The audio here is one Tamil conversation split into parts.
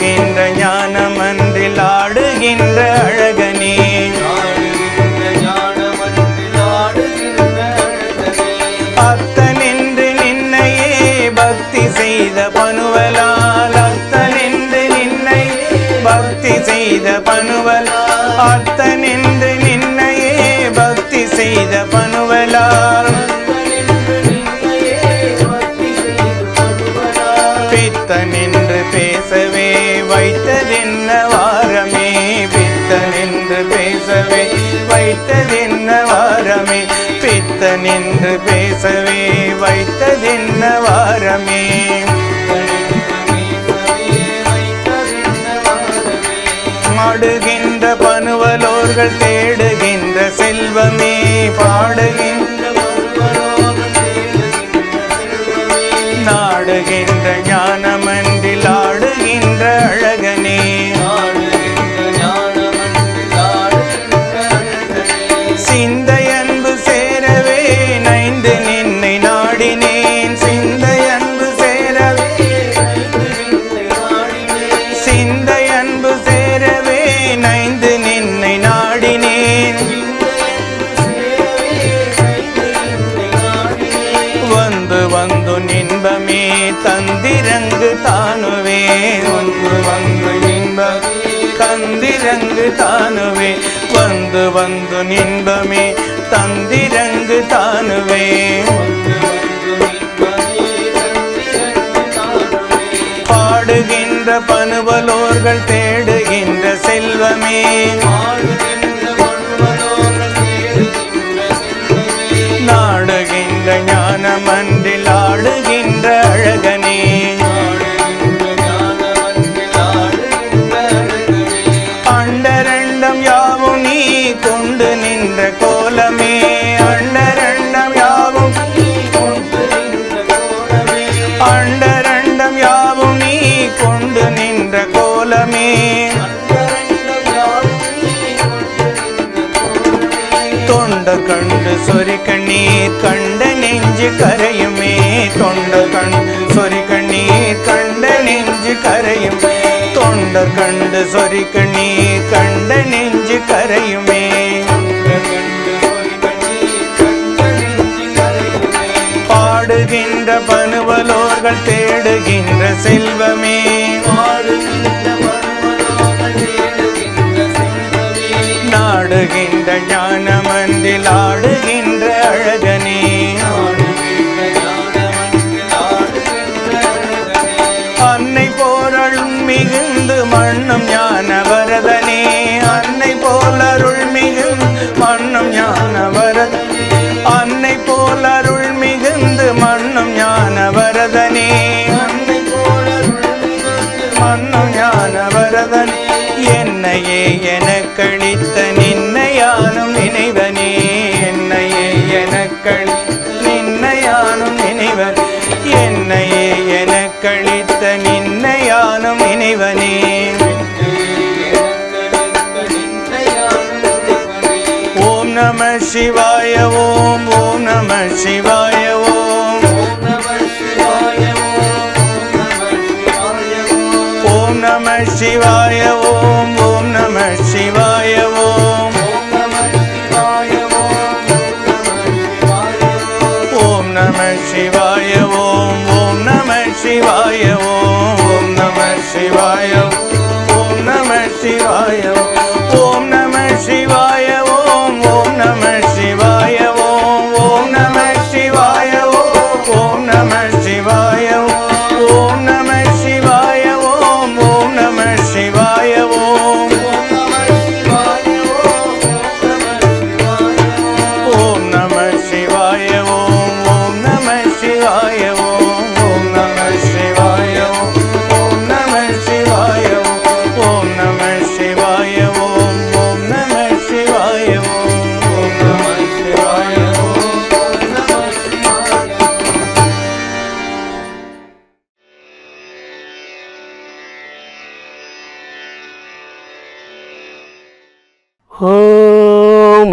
அழகின்ற ஞானமன்றில் ஆடுகின்ற அழக என்று பேசவே வைத்ததென்ன வாரமே? மாடுகின்ற பனுவலோர்கள் தேடுகின்ற செல்வமே பாடுகின்ற தானுவே வந்து வந்து நின்பமே. தந்திரங்கு தானுவே பாடுகின்ற பனுவலோர்கள் தேடுகின்ற செல்வமே. நாடுகின்ற ஞானமன் சொரி கண்ணீர் கண்ட நெஞ்சு கரையுமே. தொண்டர் கண் சொரி கண்ணீர் கண்ட நெஞ்சு கரையுமே. தொண்டர் கண்டு சொரி கண்ணீர் கண்ட நெஞ்சு கரையுமே. பாடுகின்ற பனுவலோர்கள் தேடுகின்ற செல்வமே. நாடுகின்ற ஞானமன்றில் ஆடு தாயே என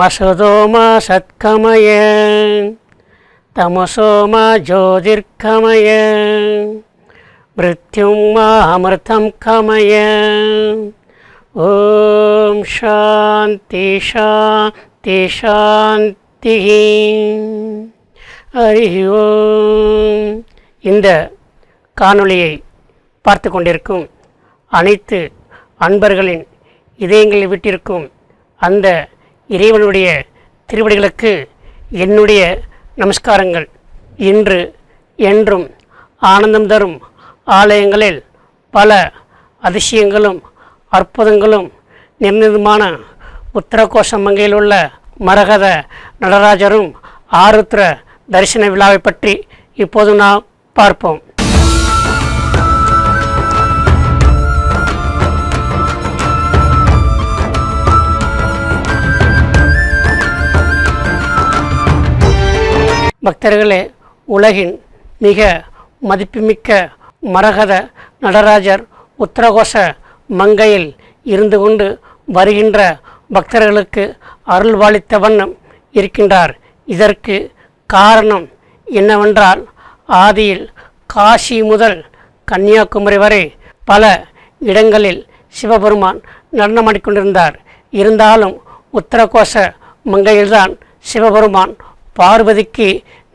ஓம் அசதோமா சத்கமய தமசோமா ஜோதிர்கமய மிருத்யுமா அமிர்தம் கமய. ஓம் சாந்தி சாந்தி சாந்தி. ஹரி ஓம். இந்த காணொளியை பார்த்து கொண்டிருக்கும் அனைத்து அன்பர்களின் இதயங்களை விட்டிருக்கும் அந்த இறைவனுடைய திருவடிகளுக்கு என்னுடைய நமஸ்காரங்கள். இன்று என்றும் ஆனந்தம் தரும் ஆலயங்களில் பல அதிசயங்களும் அற்புதங்களும் நிர்ணயமான உத்தரகோஷ மங்கையில் உள்ள மரகத நடராஜரும் ஆருத்ர தரிசன விழாவை பற்றி இப்போது நாம் பார்ப்போம். பக்தர்களே உலகின் மிக மதிப்புமிக்க மரகத நடராஜர் உத்தரகோஷ மங்கையில் இருந்து கொண்டு வருகின்ற பக்தர்களுக்கு அருள்வாளித்த வண்ணம் இருக்கின்றார். இதற்கு காரணம் என்னவென்றால் ஆதியில் காசி முதல் கன்னியாகுமரி வரை பல இடங்களில் சிவபெருமான் நடனமாடிக்கொண்டிருந்தார் இருந்தாலும் உத்தரகோஷ மங்கையில்தான் சிவபெருமான் பார்வதிக்கு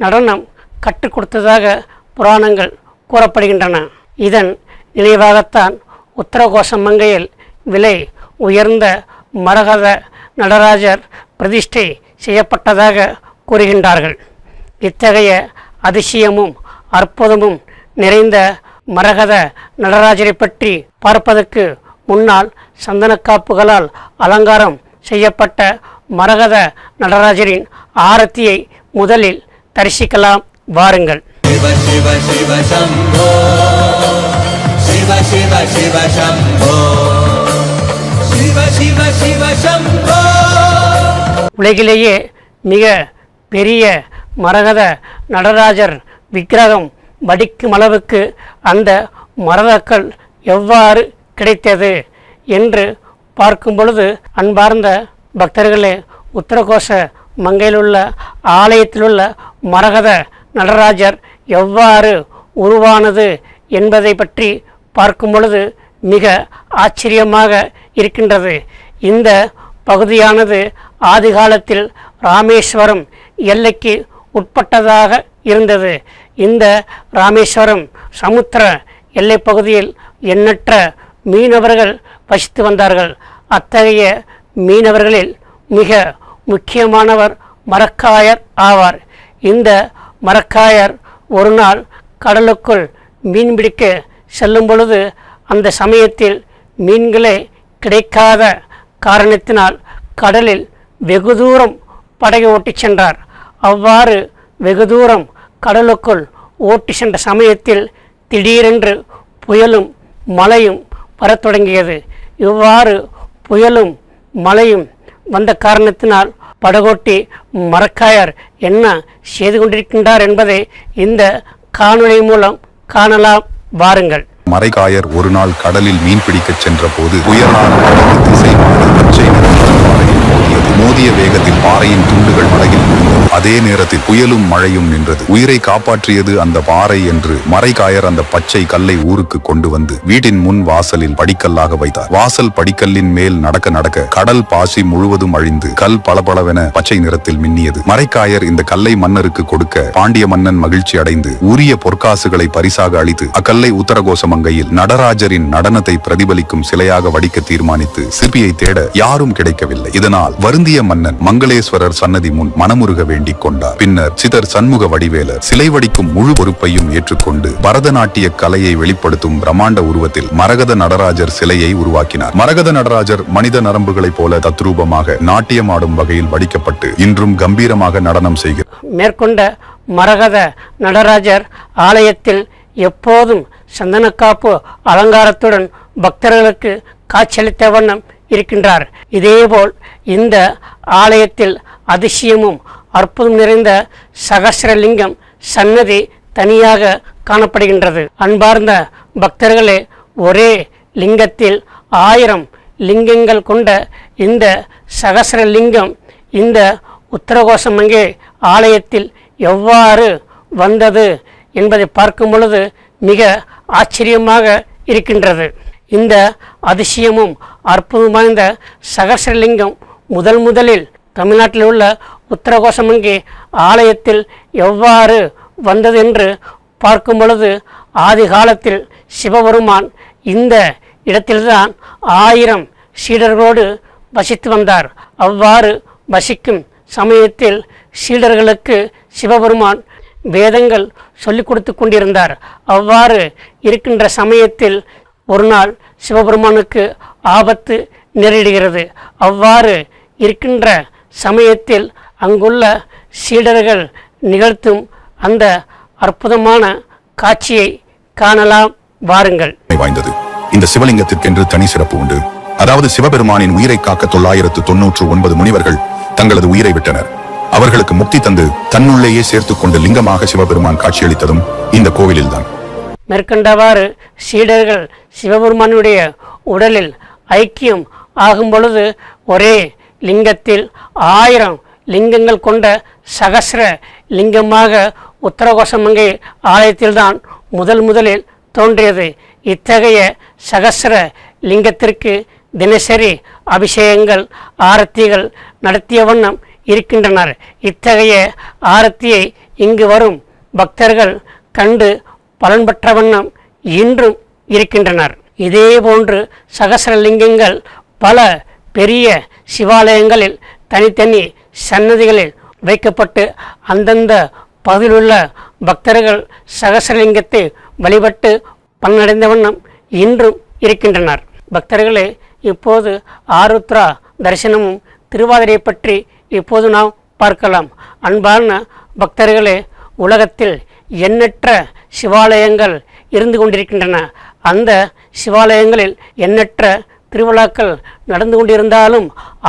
நடனம் கற்றுக் கொடுத்ததாக புராணங்கள் கூறப்படுகின்றன. இதன் நினைவாகத்தான் உத்தரகோஷ மங்கையில் விலை உயர்ந்த மரகத நடராஜர் பிரதிஷ்டை செய்யப்பட்டதாக கூறுகின்றார்கள். இத்தகைய அதிசயமும் அற்புதமும் நிறைந்த மரகத நடராஜரை பற்றி பார்ப்பதற்கு முன்னால் சந்தனக்காப்புகளால் அலங்காரம் செய்யப்பட்ட மரகத நடராஜரின் ஆரத்தியை முதலில் தரிசிக்கலாம். வாருங்கள். சிவ சிவ சிவ சம்போ. சிவ சிவ சிவ சம்போ. சிவ சிவ சிவ சம்போ. உலகிலேயே மிக பெரிய மரகத நடராஜர் விக்கிரகம் வடிக்கும் அளவுக்கு அந்த மரதக்கல் எவ்வாறு கிடைத்தது என்று பார்க்கும் பொழுது அன்பார்ந்த பக்தர்களே உத்தரகோஷ மங்கையிலுள்ள ஆலயத்திலுள்ள மரகத நடராஜர் எவ்வாறு உருவானது என்பதை பற்றி பார்க்கும் பொழுது மிக ஆச்சரியமாக இருக்கின்றது. இந்த பகுதியானது ஆதிகாலத்தில் ராமேஸ்வரம் எல்லைக்கு உட்பட்டதாக இருந்தது. இந்த ராமேஸ்வரம் சமுத்திர எல்லைப் பகுதியில் எண்ணற்ற மீனவர்கள் வசித்து வந்தார்கள். அத்தகைய மீனவர்களில் மிக முக்கியமானவர் மரக்காயர் ஆவார். இந்த மரக்காயர் ஒரு நாள் கடலுக்குள் மீன் பிடிக்க செல்லும் பொழுது அந்த சமயத்தில் மீன்களே கிடைக்காத காரணத்தினால் கடலில் வெகு தூரம் படகை ஓட்டிச் சென்றார். அவ்வாறு வெகு தூரம் கடலுக்குள் ஓட்டி சென்ற சமயத்தில் திடீரென்று புயலும் மழையும் வரத் தொடங்கியது. இவ்வாறு புயலும் மழையும் வந்த காரணத்தினால் படகோட்டி மரக்காயர் என்ன செய்து கொண்டிருக்கின்றார் என்பதை இந்த காணொளி மூலம் காணலாம். வாருங்கள். மரைக்காயர் ஒரு நாள் கடலில் மீன் பிடிக்கச் சென்ற போது திசை மாறி பச்சை நிறமுள்ள மோதிய வேகத்தில் பாறையின் துண்டுகள் மலையில் விழுந்தது. அதே நேரத்தில் புயலும் மழையும் நின்றது. உயிரை காப்பாற்றியது அந்த பாறை என்று மறைக்காயர் அந்த பச்சை கல்லை ஊருக்கு கொண்டு வந்து வீட்டின் முன் வாசலில் படிக்கல்லாக வைத்தார். வாசல் படிக்கல்லின் மேல் நடக்க நடக்க கடல் பாசி முழுவதும் அழிந்து கல் பளபளவென பச்சை நிறத்தில் மின்னியது. மறைக்காயர் இந்த கல்லை மன்னருக்கு கொடுக்க பாண்டிய மன்னன் மகிழ்ச்சி அடைந்து உரிய பொற்காசுகளை பரிசாக அளித்து அக்கல்லை உத்தரகோச மங்கையில் நடராஜரின் நடனத்தை பிரதிபலிக்கும் சிலையாக வடிக்க தீர்மானித்து சிற்பியை தேட யாரும் கிடைக்கவில்லை. இதனால் இந்திய மன்னன் மங்களேஸ்வரர் சன்னதி முன் மனமுருக வேண்டிக் கொண்டார். பின்னர் சிதர் சண்முக வடிவேலர் சிலை வடிக்கும் முழு பொறுப்பையும் ஏற்றுக்கொண்டு பரதநாட்டிய கலையை வெளிப்படுத்தும் பிரமாண்ட உருவத்தில் மரகத நடராஜர் சிலையை உருவாக்கினார். மரகத நடராஜர் மனித நரம்புகளைப் போல தத்ரூபமாக நாட்டியமாடும் வகையில் வடிக்கப்பட்டு இன்றும் கம்பீரமாக நடனம் செய்கிறார். மேற்கொண்ட மரகத நடராஜர் ஆலயத்தில் எப்போதும் சந்தனக்காப்பு அலங்காரத்துடன் பக்தர்களுக்கு காட்சியளித்த வண்ணம் இருக்கின்றார். இதேபோல் இந்த ஆலயத்தில் அதிசயமும் அற்புதம் நிறைந்த சகசரலிங்கம் சன்னதி தனியாக காணப்படுகின்றது. அன்பார்ந்த பக்தர்களே ஒரே லிங்கத்தில் ஆயிரம் லிங்கங்கள் கொண்ட இந்த சகசரலிங்கம் இந்த உத்தரகோசமங்கே ஆலயத்தில் எவ்வாறு வந்தது என்பதை பார்க்கும் பொழுது மிக ஆச்சரியமாக இருக்கின்றது. இந்த அதிசயமும் அற்புதம் வாய்ந்த சகசரலிங்கம் முதல் முதலில் தமிழ்நாட்டில் உள்ள உத்தரகோசமங்கி ஆலயத்தில் எவ்வாறு வந்தது என்று பார்க்கும் பொழுது ஆதி காலத்தில் சிவபெருமான் இந்த இடத்தில்தான் ஆயிரம் சீடர்களோடு வசித்து வந்தார். அவ்வாறு வசிக்கும் சமயத்தில் சீடர்களுக்கு சிவபெருமான் வேதங்கள் சொல்லிக் கொடுத்து கொண்டிருந்தார். அவ்வாறு இருக்கின்ற சமயத்தில் ஒரு நாள் சிவபெருமானுக்கு ஆபத்து நேரிடுகிறது. அவ்வாறு இருக்கின்ற சமயத்தில் அங்குள்ள சீடர்கள் நிகழ்த்தும் அந்த அற்புதமான காட்சியை காணலாம். வாருங்கள். வாய்ந்தது. இந்த சிவலிங்கத்திற்கென்று தனி சிறப்பு உண்டு. அதாவது சிவபெருமானின் உயிரை காக்க தொள்ளாயிரத்து தொன்னூற்று ஒன்பது முனிவர்கள் தங்களது உயிரை விட்டனர். அவர்களுக்கு முக்தி தந்து தன்னுள்ளேயே சேர்த்துக் கொண்டு லிங்கமாக சிவபெருமான் காட்சியளித்ததும் இந்த கோவிலில்தான். மேற்கண்டவாறு சீடர்கள் சிவபெருமானுடைய உடலில் ஐக்கியம் ஆகும் பொழுது ஒரே லிங்கத்தில் ஆயிரம் லிங்கங்கள் கொண்ட சகசிர லிங்கமாக உத்தரகோசமங்கை ஆலயத்தில்தான் முதல் முதலில் தோன்றியது. இத்தகைய சகசிர லிங்கத்திற்கு தினசரி அபிஷேகங்கள் ஆரத்திகள் நடத்திய வண்ணம் இருக்கின்றனர். இத்தகைய ஆரத்தியை இங்கு வரும் பக்தர்கள் கண்டு பலன் பெற்ற வண்ணம் இன்றும் இருக்கின்றனர். இதே போன்று சகசரலிங்கங்கள் பல பெரிய சிவாலயங்களில் தனித்தனி சன்னதிகளில் வைக்கப்பட்டு அந்தந்த பகுதியிலுள்ள பக்தர்கள் சகசரலிங்கத்தை வழிபட்டு பலனடைந்த வண்ணம் இன்றும் இருக்கின்றனர். பக்தர்களே இப்போது ஆருத்ரா தரிசனமும் திருவாதிரை பற்றி இப்போது நாம் பார்க்கலாம். அன்பான பக்தர்களே உலகத்தில் எண்ணற்ற சிவாலயங்கள் இருந்து கொண்டிருக்கின்றன. அந்த சிவாலயங்களில் எண்ணற்ற திருவிழாக்கள் நடந்து கொண்டிருந்தாலும்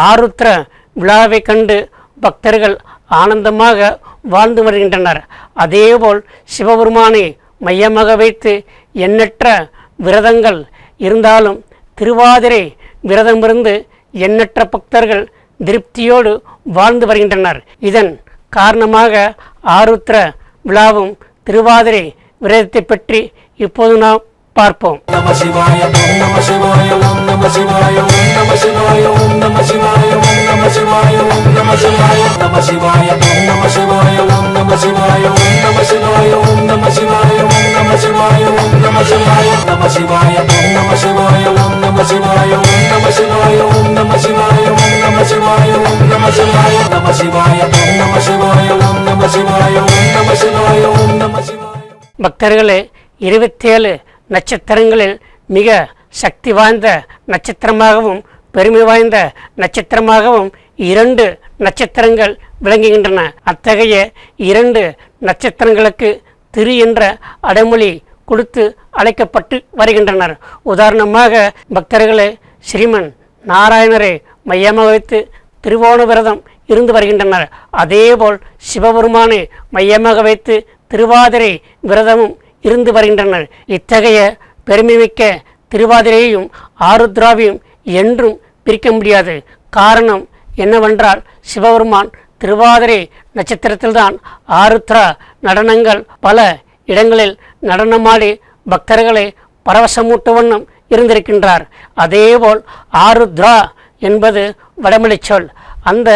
ஆருத்ர விழாவை கண்டு பக்தர்கள் ஆனந்தமாக வாழ்ந்து வருகின்றனர். அதேபோல் சிவபெருமானை மையமாக வைத்து எண்ணற்ற விரதங்கள் இருந்தாலும் திருவாதிரை விரதமிருந்து எண்ணற்ற பக்தர்கள் திருப்தியோடு வாழ்ந்து வருகின்றனர். இதன் காரணமாக ஆருத்ர விழாவும் திருவாதிரை விரதத்தை பற்றி இப்போது நாம் பார்ப்போம் நம சிவாய பக்தர்களே இருபத்தேழு நட்சத்திரங்களில் மிக சக்தி வாய்ந்த நட்சத்திரமாகவும் பெருமை வாய்ந்த நட்சத்திரமாகவும் இரண்டு நட்சத்திரங்கள் விளங்குகின்றன. அத்தகைய இரண்டு நட்சத்திரங்களுக்கு திரு என்ற அடைமொழி கொடுத்து அழைக்கப்பட்டு வருகின்றனர். உதாரணமாக பக்தர்களே ஸ்ரீமன் நாராயணரை மையமாக வைத்து திருவோண விரதம் இருந்து வருகின்றனர். அதேபோல் சிவபெருமானை மையமாக வைத்து திருவாதிரை விரதமும் இருந்து வருகின்றனர். இத்தகைய பெருமைமிக்க திருவாதிரையையும் ஆருத்ராவையும் என்றும் பிரிக்க முடியாது. காரணம் என்னவென்றால் சிவபெருமான் திருவாதிரை நட்சத்திரத்தில்தான் ஆருத்ரா நடனங்கள் பல இடங்களில் நடனமாடி பக்தர்களை பரவசமூட்டு வண்ணம் இருந்திருக்கின்றார். அதேபோல் ஆருத்ரா என்பது வடமொழி சொல். அந்த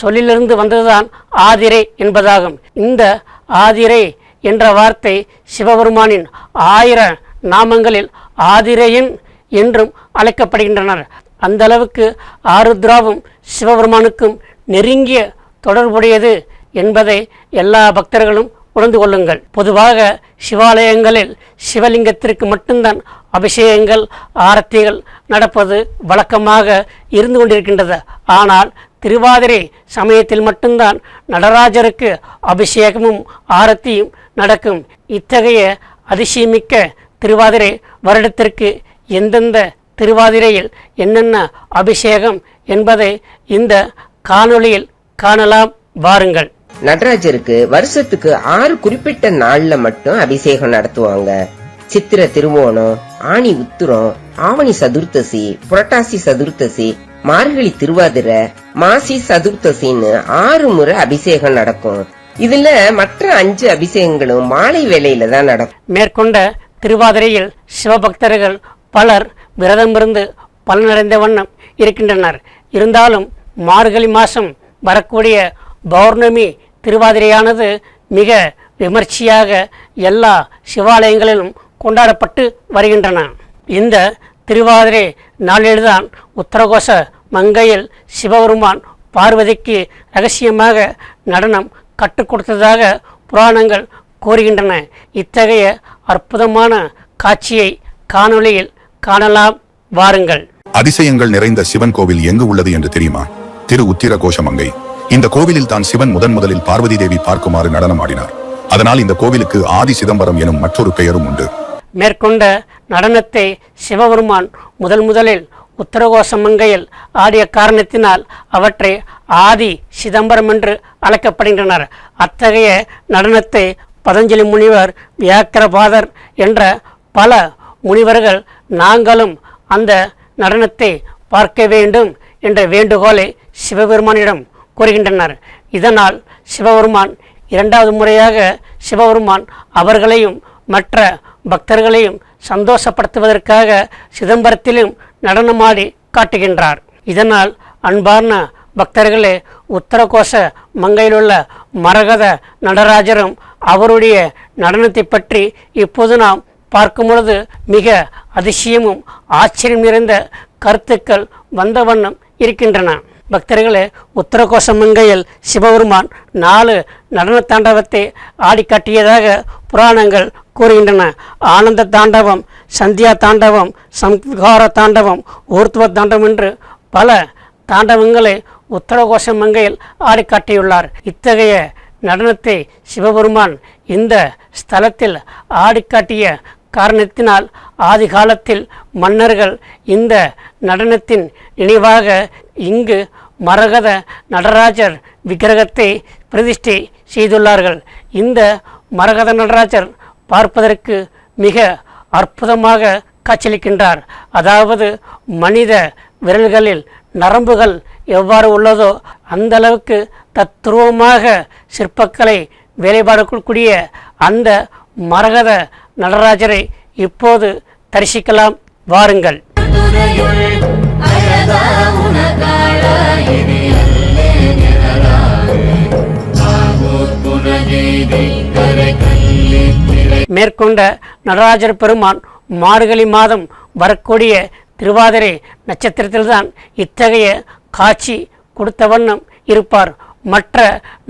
சொல்லிலிருந்து வந்ததுதான் ஆதிரை என்பதாகும். இந்த ஆதிரை என்ற வார்த்தை சிவபெருமானின் ஆயிர நாமங்களில் ஆதிரையன் என்றும் அழைக்கப்படுகின்றனர். அந்த அளவுக்கு ஆருத்ராவும் சிவபெருமானுக்கும் நெருங்கிய தொடர்புடையது என்பதை எல்லா பக்தர்களும் உணர்ந்து கொள்ளுங்கள். பொதுவாக சிவாலயங்களில் சிவலிங்கத்திற்கு மட்டும்தான் அபிஷேகங்கள் ஆரத்திகள் நடப்பது வழக்கமாக இருந்து கொண்டிருக்கின்றது. ஆனால் திருவாதிரை சமயத்தில் மட்டும்தான் நடராஜருக்கு அபிஷேகமும் ஆரத்தியும் நடக்கும். இத்தகைய அதிசயமிக்க திருவாதிரை வருடத்திற்கு எந்தெந்த திருவாதிரையில் என்னென்ன அபிஷேகம் என்பதை இந்த காணொளியில் காணலாம். வாருங்கள். நடராஜருக்கு வருஷத்துக்கு ஆறு குறிப்பிட்ட நாள்ல மட்டும் அபிஷேகம் நடத்துவாங்க. சித்திர திருவோணம் ஆணி உத்திரம் ஆவணி சதுர்த்தசி புரட்டாசி சதுர்த்தசி மார்கழி திருவாதிரை மாசி சதுர்த்தசின்னு ஆறு முறை அபிஷேகம் நடக்கும். இதுல மற்ற அஞ்சு அபிஷேகங்களும் மாலை வேளையில தான் நடக்கும். மேற்கொண்ட திருவாதிரையில் சிவபக்தர்கள் பலர் விரதமிருந்து பலனடைந்த வண்ணம் இருக்கின்றனர். இருந்தாலும் மார்கழி மாசம் வரக்கூடிய பௌர்ணமி திருவாதிரையானது மிக விமர்சையாக எல்லா சிவாலயங்களிலும் கொண்டாடப்பட்டு வருகின்றன. இந்த திருவாதிரை நாளில்தான் உத்தரகோச மங்கையில் சிவபெருமான் பார்வதிக்கு ரகசியமாக நடனம் கற்றுக் கொடுத்ததாக புராணங்கள் கூறுகின்றன. இத்தகைய அற்புதமான காட்சியை காணொளியில் காணலாம். வாருங்கள். அதிசயங்கள் நிறைந்த சிவன் கோவில் எங்கு உள்ளது என்று தெரியுமா? திரு உத்திர கோஷமங்கை இந்த கோவிலில் தான் சிவன் முதன் முதலில் பார்வதி தேவி பார்க்குமாறு நடனம் ஆடினார். அதனால் இந்த கோவிலுக்கு ஆதி சிதம்பரம் எனும் மற்றொரு பெயரும் உண்டு. மேற்கொண்ட நடனத்தை சிவபெருமான் முதல் முதலில் உத்தரகோசமங்கையில் ஆடிய காரணத்தினால் அவற்றை ஆதி சிதம்பரம் என்று அழைக்கப்படுகின்றனர். அத்தகைய நடனத்தை பதஞ்சலி முனிவர் வியாக்கிரபாதர் என்ற பல முனிவர்கள் நாங்களும் அந்த நடனத்தை பார்க்க வேண்டும் என்ற வேண்டுகோளை சிவபெருமானிடம் கூறுகின்றனர். இதனால் சிவபெருமான் இரண்டாவது முறையாக சிவபெருமான் அவர்களையும் மற்ற பக்தர்களையும் சந்தோஷப்படுத்துவதற்காக சிதம்பரத்திலும் நடனமாடி காட்டுகின்றார். இதனால் அன்பார்ந்த பக்தர்களே உத்தரகோச மங்கையிலுள்ள மரகத நடராஜரும் அவருடைய நடனத்தை பற்றி இப்போது நாம் பார்க்கும் பொழுது மிக அதிசயமும் ஆச்சரியம் நிறைந்த கருத்துக்கள் வந்த வண்ணம் இருக்கின்றன. பக்தர்களே உத்தரகோச மங்கையில் சிவபெருமான் நாலு நடன தாண்டவத்தை ஆடி காட்டியதாக புராணங்கள் கூறுகின்றன. ஆனந்த தாண்டவம் சந்தியா தாண்டவம் சம்ஹார தாண்டவம் ஊர்த்துவ தாண்டவம் என்று பல தாண்டவங்களை உத்தரகோஷ மங்கையில் ஆடி காட்டியுள்ளார் இத்தகைய நடனத்தை சிவபெருமான் இந்த ஸ்தலத்தில் ஆடிக்காட்டிய காரணத்தினால் ஆதி காலத்தில் மன்னர்கள் இந்த நடனத்தின் நினைவாக இங்கு மரகத நடராஜர் விக்கிரகத்தை பிரதிஷ்டை செய்துள்ளார்கள். இந்த மரகத நடராஜர் பார்ப்பதற்கு மிக அற்புதமாக காட்சியளிக்கின்றார். அதாவது மனித விரல்களில் நரம்புகள் எவ்வாறு உள்ளதோ அந்த அளவுக்கு தத்துருவமாக சிற்பக்கலை வேலைபாடுக்கூடிய அந்த மரகத நடராஜரை இப்போது தரிசிக்கலாம். வாருங்கள். கரை கல்லி மேற்கொண்ட நடராஜர் பெருமான் மார்கழி மாதம் வரக்கூடிய திருவாதிரை நட்சத்திரத்தில்தான் இத்தகைய காட்சி கொடுத்த வண்ணம் இருப்பார். மற்ற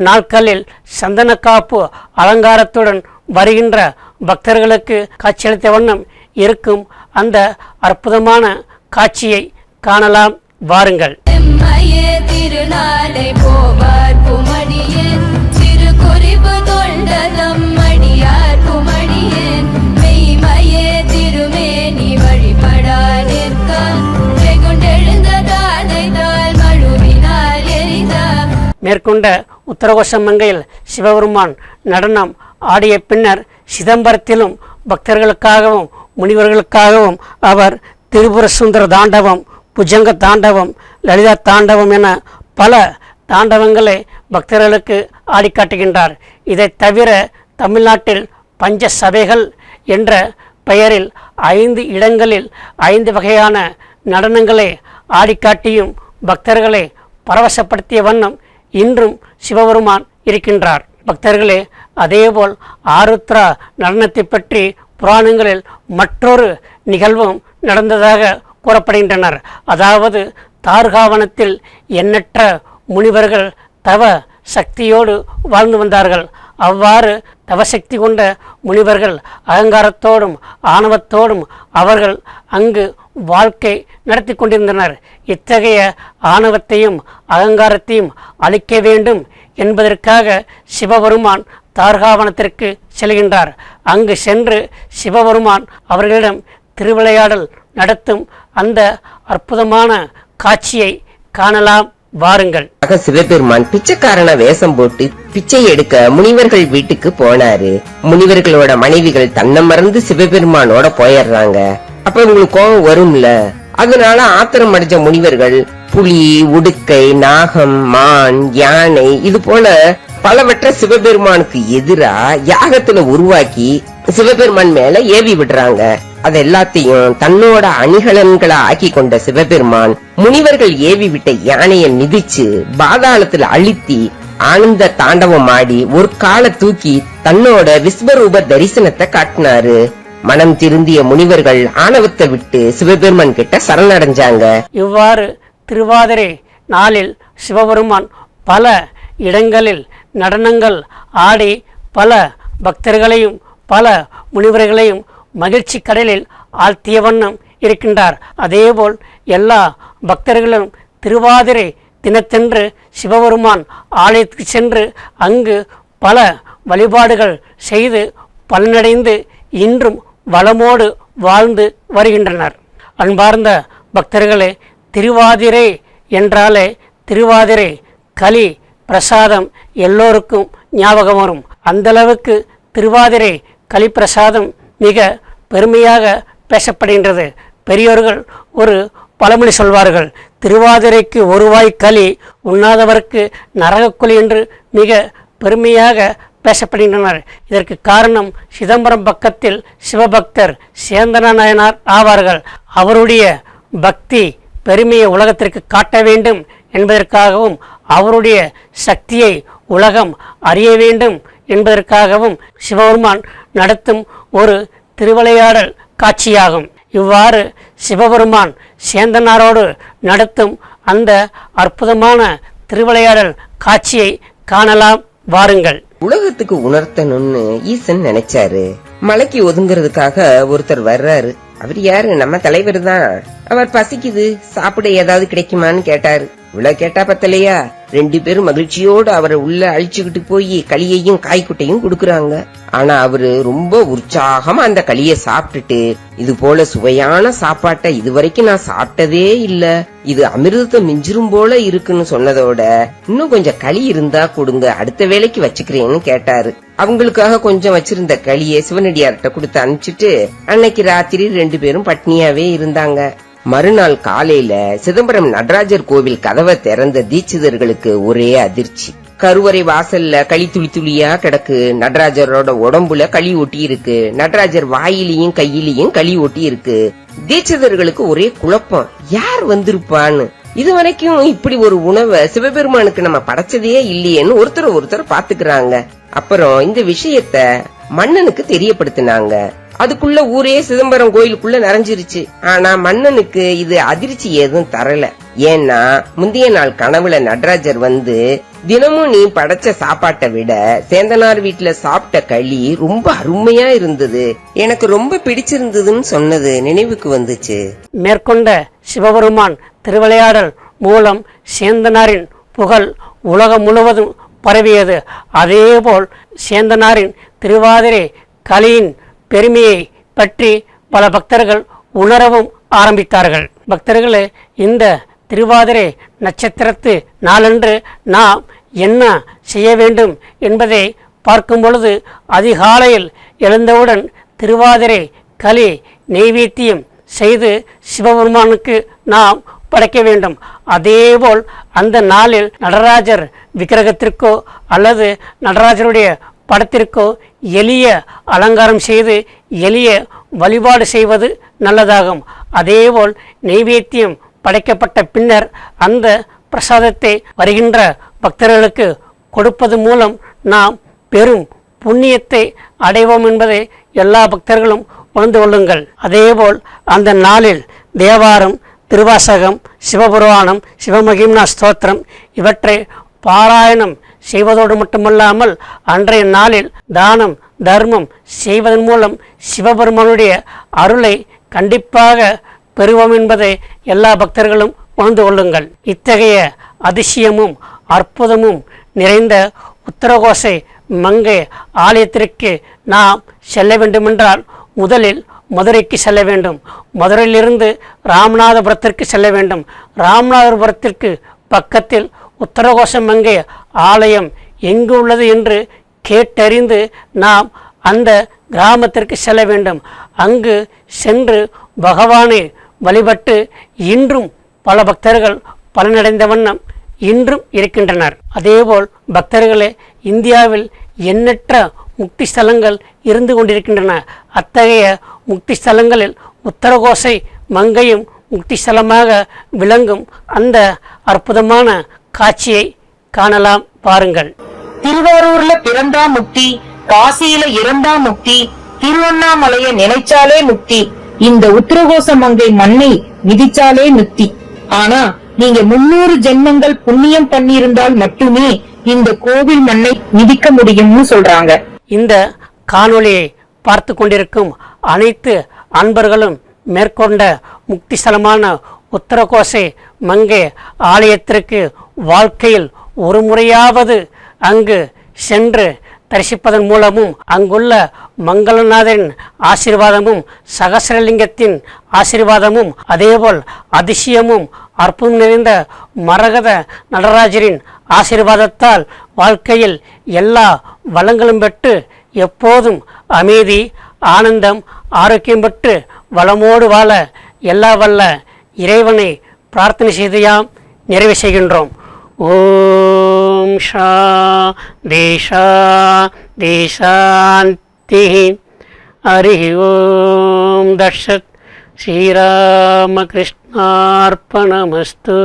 நாட்களில் சந்தன காப்பு அலங்காரத்துடன் வருகின்ற பக்தர்களுக்கு காட்சியளித்த வண்ணம் இருக்கும் அந்த அற்புதமான காட்சியை காணலாம். வாருங்கள். திருநாளை போவார் குமடியேன் சிறு குறிப்பு தொண்டதம் மேற்கொண்ட உத்தரகோச மங்கையில் சிவபெருமான் நடனம் ஆடிய பின்னர் சிதம்பரத்திலும் பக்தர்களுக்காகவும் முனிவர்களுக்காகவும் அவர் திரிபுர சுந்தர தாண்டவம் புஜங்க தாண்டவம் லலிதா தாண்டவம் என பல தாண்டவங்களை பக்தர்களுக்கு ஆடி காட்டுகின்றார் இதை தவிர தமிழ்நாட்டில் பஞ்ச சபைகள் என்ற பெயரில் ஐந்து இடங்களில் ஐந்து வகையான நடனங்களை ஆடிக்காட்டியும் பக்தர்களை பரவசப்படுத்திய வண்ணம் இன்றும் சிவபெருமான் இருக்கின்றார். பக்தர்களே அதேபோல் ஆருத்ரா நடனத்தை பற்றி புராணங்களில் மற்றொரு நிகழ்வும் நடந்ததாக கூறப்படுகின்றனர். அதாவது தார்காவனத்தில் எண்ணற்ற முனிவர்கள் தவ சக்தியோடு வாழ்ந்து வந்தார்கள். அவ்வாறு தவசக்தி கொண்ட முனிவர்கள் அகங்காரத்தோடும் ஆணவத்தோடும் அவர்கள் அங்கு வாழ்க்கை நடத்தி கொண்டிருந்தனர். இத்தகைய ஆணவத்தையும் அகங்காரத்தையும் அழிக்க வேண்டும் என்பதற்காக சிவபெருமான் தார்காவனத்திற்கு செல்கின்றார். அங்கு சென்று சிவபெருமான் அவர்களிடம் திருவிளையாடல் நடத்தும் அந்த அற்புதமான காட்சியை காணலாம். வாருங்கள். ஆக சிவபெருமான் பிச்சைக்காரன வேஷம் போட்டு பிச்சை எடுக்க முனிவர்கள் வீட்டுக்கு போனாரு. முனிவர்களோட மனைவிகள் தன்னை மறந்து சிவபெருமானோட போயிடுறாங்க. அப்ப உங்களுக்கு கோபம் வரும்ல? அதனால ஆத்திரம் அடைஞ்ச முனிவர்கள் புலி உடுக்கை நாகம் மான் யானை இது போல பலவற்ற சிவபெருமானுக்கு எதிரா யாகத்துல உருவாக்கி சிவபெருமான் மேல ஏவி விடுறாங்க. அது எல்லாத்தையும் தன்னோட அணிகலன்களா ஆக்கி கொண்ட சிவபெருமான் முனிவர்கள் ஏவி விட்ட யானையை மிதிச்சு பாதாளத்துல அழுத்தி ஆனந்த தாண்டவம் ஆடி ஒரு காலை தூக்கி தன்னோட விஸ்வரூப தரிசனத்தை காட்டினாரு. மனம் திருந்திய முனிவர்கள் ஆணவத்தை விட்டு சிவபெருமான் கிட்ட சரணடைஞ்சாங்க. இவ்வாறு திருவாதிரை நாளில் சிவபெருமான் பல இடங்களில் நடனங்கள் ஆடி பல பக்தர்களையும் பல முனிவர்களையும் மகிழ்ச்சி கடலில் ஆழ்த்திய வண்ணம் இருக்கின்றார். அதேபோல் எல்லா பக்தர்களும் திருவாதிரை தினத்தன்று சிவபெருமான் ஆலயத்துக்கு சென்று அங்கு பல வழிபாடுகள் செய்து பலனடைந்து இன்றும் வளமோடு வாழ்ந்து வருகின்றனர். அன்பார்ந்த பக்தர்களே திருவாதிரை என்றாலே திருவாதிரை களி பிரசாதம் எல்லோருக்கும் ஞாபகம் வரும். அந்தளவுக்கு திருவாதிரை களி பிரசாதம் மிக பெருமையாக பேசப்படுகின்றது. பெரியோர்கள் ஒரு பழமொழி சொல்வார்கள் திருவாதிரைக்கு ஒருவாய் களி உண்ணாதவருக்கு நரகக்குழி என்று மிக பெருமையாக பேசப்படுகின்றனர். இதற்கு காரணம் சிதம்பரம் பக்கத்தில் சிவபக்தர் சேந்தன நாயனார் ஆவார்கள். அவருடைய பக்தி பெருமையை உலகத்திற்கு காட்ட வேண்டும் என்பதற்காகவும் அவருடைய சக்தியை உலகம் அறிய வேண்டும் என்பதற்காகவும் சிவபெருமான் நடத்தும் ஒரு திருவிளையாடல் காட்சியாகும். இவ்வாறு சிவபெருமான் சேந்தனாரோடு நடத்தும் அந்த அற்புதமான திருவிளையாடல் காட்சியை காணலாம். வாருங்கள். உலகத்துக்கு உணர்த்தணும்னு ஈசன் நினைச்சாரு. மலைக்கு ஒதுங்கிறதுக்காக ஒருத்தர் வர்றாரு. அவர் யாரு? நம்ம தலைவர் தான். அவர் பசிக்குது. சாப்பிட ஏதாவது கிடைக்குமான்னு கேட்டாரு. இவ்வளவு கேட்டா பத்தலையா? ரெண்டு பேரும் மகிழ்ச்சியோடு அவரை உள்ள அழிச்சுக்கிட்டு போய் களியையும் காய்க்குட்டையும் கொடுக்கறாங்க. ஆனா அவரு ரொம்ப உற்சாகமா அந்த களிய சாப்பிட்டுட்டு இது போல சுவையான சாப்பாட்டை இதுவரைக்கும் நான் சாப்பிட்டதே இல்ல. இது அமிர்தத்தை மிஞ்சிரும் போல இருக்குன்னு சொன்னதோட இன்னும் கொஞ்சம் களி இருந்தா கொடுங்க அடுத்த வேலைக்கு வச்சுக்கிறேன்னு கேட்டாரு. அவங்களுக்காக கொஞ்சம் வச்சிருந்த களியை சிவனடியார்கிட்ட கொடுத்து அனுப்பிச்சிட்டு அன்னைக்கு ராத்திரி ரெண்டு பேரும் பட்னியாவே இருந்தாங்க. மறுநாள் காலையில சிதம்பரம் நடராஜர் கோவில் கதவை திறந்த தீட்சிதர்களுக்கு ஒரே அதிர்ச்சி. கருவறை வாசல்ல களி துளி துளியா கிடக்கு. நடராஜரோட உடம்புல களி ஒட்டி இருக்கு. நடராஜர் வாயிலையும் கையிலையும் களி ஒட்டி இருக்கு. தீட்சிதர்களுக்கு ஒரே குழப்பம். யார் வந்திருப்பான்னு. இது வரைக்கும் இப்படி ஒரு உணவை சிவபெருமானுக்கு நம்ம படைச்சதே இல்லையேன்னு ஒருத்தர் ஒருத்தர் பாத்துக்கிறாங்க அப்புறம் இந்த விஷயத்த மன்னனுக்கு தெரியப்படுத்தினாங்க. அதுக்குள்ள ஊரே சிதம்பரம் கோயிலுக்குள்ள நிறைஞ்சிருச்சு. ஆனா மன்னனுக்கு இது அதிர்ச்சி ஏதும் தரல. ஏன்னா முந்தைய நாள் கனவுல நடராஜர் வந்து தினமும் நீ படைச்ச சாப்பாட்டை விட சேந்தனார் வீட்டுல சாப்பிட்ட களி ரொம்ப அருமையா இருந்தது. எனக்கு ரொம்ப பிடிச்சிருந்ததுன்னு சொன்னது நினைவுக்கு வந்துச்சு. மேற்கொண்ட சிவபெருமான் திருவிளையாடல் மூலம் சேந்தனாரின் புகழ் உலகம் முழுவதும் பரவியது. அதேபோல் சேந்தனாரின் திருவாதிரை கலியின் பெருமையை பற்றி பல பக்தர்கள் உணரவும் ஆரம்பித்தார்கள். பக்தர்களே இந்த திருவாதிரை நட்சத்திரத்து நாளன்று நாம் என்ன செய்ய வேண்டும் என்பதை பார்க்கும் பொழுது அதிகாலையில் எழுந்தவுடன் திருவாதிரை களி நெய்வேத்தியம் செய்து சிவபெருமானுக்கு நாம் படைக்க வேண்டும். அதேபோல் அந்த நாளில் நடராஜர் விக்கிரகத்திற்கோ அல்லது நடராஜருடைய படத்திற்கோ எளிய அலங்காரம் செய்து எளிய வழிபாடு செய்வது நல்லதாகும். அதேபோல் நெய்வேத்தியம் படைக்கப்பட்ட பின்னர் அந்த பிரசாதத்தை வருகின்ற பக்தர்களுக்கு கொடுப்பது மூலம் நாம் பெரும் புண்ணியத்தை அடைவோம் என்பதை எல்லா பக்தர்களும் உணர்ந்து கொள்ளுங்கள். அதேபோல் அந்த நாளில் தேவாரம் திருவாசகம் சிவபுராணம் சிவமகிம்னா ஸ்தோத்திரம் இவற்றை பாராயணம் செய்வதோடு மட்டுமல்லாமல் அன்றைய நாளில் தானம் தர்மம் செய்வதன் மூலம் சிவபெருமானுடைய அருளை கண்டிப்பாக பெறுவோம் என்பதை எல்லா பக்தர்களும் உணர்ந்து கொள்ளுங்கள். இத்தகைய அதிசயமும் அற்புதமும் நிறைந்த உத்தரகோசை மங்கை ஆலயத்திற்கு நாம் செல்ல வேண்டுமென்றால் முதலில் மதுரைக்கு செல்ல வேண்டும். மதுரையிலிருந்து ராமநாதபுரத்திற்கு செல்ல வேண்டும். ராமநாதபுரத்திற்கு பக்கத்தில் உத்தரகோசமங்கை ஆலயம் எங்கு உள்ளது என்று கேட்டறிந்து நாம் அந்த கிராமத்திற்கு செல்ல வேண்டும். அங்கு சென்று பகவானை வழிபட்டு இன்றும் பல பக்தர்கள் பலனடைந்த வண்ணம் இன்றும் இருக்கின்றனர். அதேபோல் பக்தர்களே இந்தியாவில் எண்ணற்ற முக்தி ஸ்தலங்கள் இருந்து கொண்டிருக்கின்றன. அத்தகைய முக்தி ஸ்தலங்களில் உத்தரகோசை மங்கையும் முக்தி ஸ்தலமாக விளங்கும் அந்த அற்புதமான காட்சியை காணலாம். பாருங்கள். திருவாரூர்ல பிறந்தா முக்தி காசியில இறந்தா முக்தி திருவண்ணாமலைய நினைச்சாலே முக்தி இந்த உத்தரகோச மங்கை மண்ணை மிதிச்சாலே முக்தி. ஆனா நீங்க முன்னூறு ஜென்மங்கள் புண்ணியம் பண்ணியிருந்தால் மட்டுமே இந்த கோவில் மண்ணை மிதிக்க முடியும்னு சொல்றாங்க. இந்த காணொளியை பார்த்து கொண்டிருக்கும் அனைத்து அன்பர்களும் மேற்கொண்ட முக்தி ஸ்தலமான உத்தரகோசை மங்கை ஆலயத்திற்கு வாழ்க்கையில் ஒரு முறையாவது அங்கு சென்று தரிசிப்பதன் மூலமும் அங்குள்ள மங்களநாதரின் ஆசீர்வாதமும் சகசரலிங்கத்தின் ஆசீர்வாதமும் அதேபோல் அதிசயமும் அற்புதம் நிறைந்த மரகத நடராஜரின் ஆசீர்வாதத்தால் வாழ்க்கையில் எல்லா வளங்களும் பெற்று எப்போதும் அமைதி ஆனந்தம் ஆரோக்கியம் பெற்று வளமோடு வாழ எல்லா வல்ல இறைவனை பிரார்த்தனை செய்தையாம் நிறைவு செய்கின்றோம். ஓம் ஷா தேஷா தேசாந்தி ஹரி ஓம் தர்ஷத் ஸ்ரீராமகிருஷ்ணார்ப்பணமஸ்து